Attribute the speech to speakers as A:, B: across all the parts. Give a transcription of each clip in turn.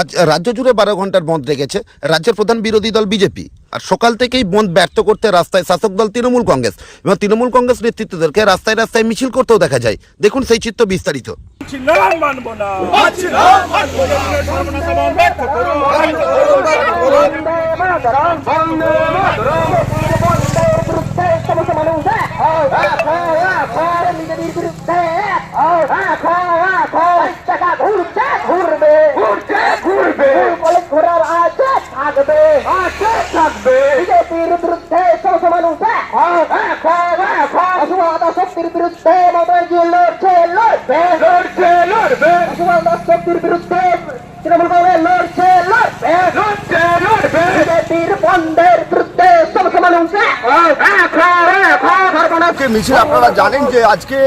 A: আজ রাজ্য জুড়ে বারো ঘণ্টার বন্ধ রেখেছে রাজ্যের প্রধান বিরোধী দল বিজেপি। আর সকাল থেকেই বন্ধ ব্যর্থ করতে রাস্তায় শাসক দল তৃণমূল কংগ্রেস। এবং তৃণমূল কংগ্রেস নেতৃত্বদেরকে রাস্তায় রাস্তায় মিছিল করতেও দেখা যায়। দেখুন সেই চিত্র বিস্তারিত
B: মানব না সর্বনাশ এবং ব্যর্থ করুন
C: ঘুরবে ঘুরছে ঘুরবে ঘোরার আছে থাকবে আছে থাকবে বিজেপির বিরুদ্ধে সমস্ত মানুষ অসুবিধা শক্তির বিরুদ্ধে মমতাজি লড়ছে লড়বে লড়বে। অসুবিধা শক্তির বিরুদ্ধে তৃণমূল কংগ্রেস লড়ছে লড়বে লড়ছে লড়বে বিজেপির বন্ধের বিরুদ্ধে সমস্ত মানুষ
D: আজকে মিছিল, আপনারা জানেন যে আজকে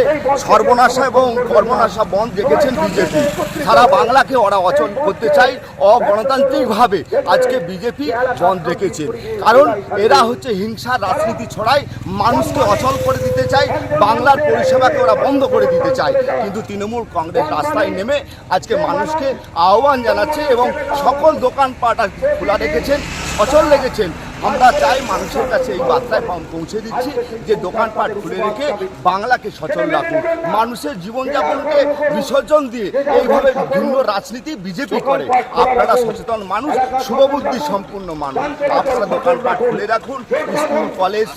D: সর্বনাশা এবং কর্মনাশা বন্ধ রেখেছেন বিজেপি। সারা বাংলাকে ওরা অচল করতে চায়, অগণতান্ত্রিকভাবে আজকে বিজেপি বন্ধ রেখেছে কারণ এরা হচ্ছে হিংসা, রাজনীতি ছড়ায়, মানুষকে অচল করে দিতে চায়, বাংলার পরিষেবাকে ওরা বন্ধ করে দিতে চায়। কিন্তু তৃণমূল কংগ্রেস রাস্তায় নেমে আজকে মানুষকে আহ্বান জানাচ্ছে এবং সকল দোকানপাট আজ খোলা রেখেছেন, অচল রেখেছেন। আমরা চাই মানুষের কাছে এই বার্তায় পৌঁছে দিচ্ছি যে দোকানপাট খুলে রেখে বাংলাকে সচল রাখুন। মানুষের জীবনযাপনকে বিসর্জন দিয়ে এইভাবে ভিন্ন রাজনীতি বিজেপি করে। আপনারা সচেতন মানুষ, শুভবুদ্ধি সম্পূর্ণ মানুষ। আপনারা দোকানপাট খুলে রাখুন, স্কুল, কলেজ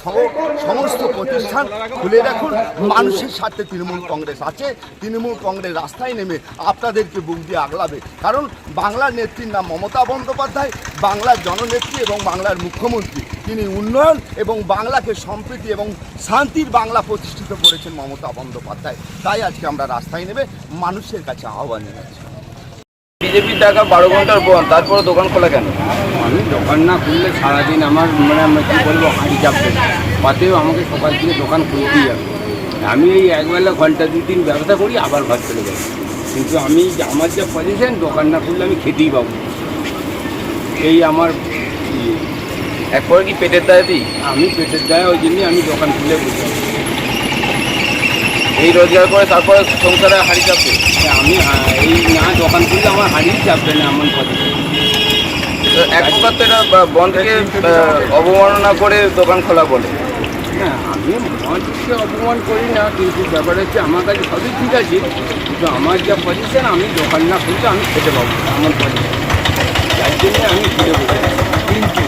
D: সমস্ত প্রতিষ্ঠান খুলে রাখুন। মানুষের সাথে তৃণমূল কংগ্রেস আছে। তৃণমূল কংগ্রেস রাস্তায় নেমে আপনাদেরকে বুক দিয়ে আগলাবে। কারণ বাংলার নেত্রীর নাম মমতা বন্দ্যোপাধ্যায়, বাংলার জননেত্রী এবং বাংলার মুখ্যমন্ত্রী তিনি উন্নয়ন এবং বাংলাকে সম্প্রীতি এবং শান্তির বাংলা প্রতিষ্ঠিত করেছেন মমতা বন্দ্যোপাধ্যায়। তাই আজকে আমরা রাস্তায় নেবে মানুষের কাছে আহ্বান জানাচ্ছি।
E: বিজেপির টাকা বারো ঘণ্টার পর তারপরে দোকান খোলা কেন?
F: আমি দোকান না খুললে সারাদিন আমার মানে আমি কী বলব হাঁড়ি চাপবে তাতেও আমাকে সকাল থেকে দোকান খুলতেই হবে। আমি এই একবেলা ঘণ্টা দুই দিন ব্যবসা করি আবার ঘর চলে যাই। কিন্তু আমি আমার যে পজিশন দোকান না খুললে আমি খেতেই পাবো। না। এই আমার ইয়ে।
E: একবারে কি পেটের দায় দিই?
F: আমি পেটের দেয় ওই জন্যই আমি দোকান খুলে বসি।
E: এই রোজগার করে তারপরে সংসারে হাড়ি চাপবে?
F: আমি এই না দোকান খুললে আমার হাঁড়িই চাপবে না এমন পজিশন
E: তো এক প্রকার তো এটা বন্ধকে অবমাননা করে দোকান খোলা বলে?
F: না আমি মঞ্চকে অপমান করি না কিন্তু ব্যাপার হচ্ছে আমার কাছে সবই ঠিক আছে কিন্তু আমার যা পজিশন আমি দোকান না খুলতে আমি খেতে পাবো আমার পজিশন যার জন্য আমি খেতে পাবো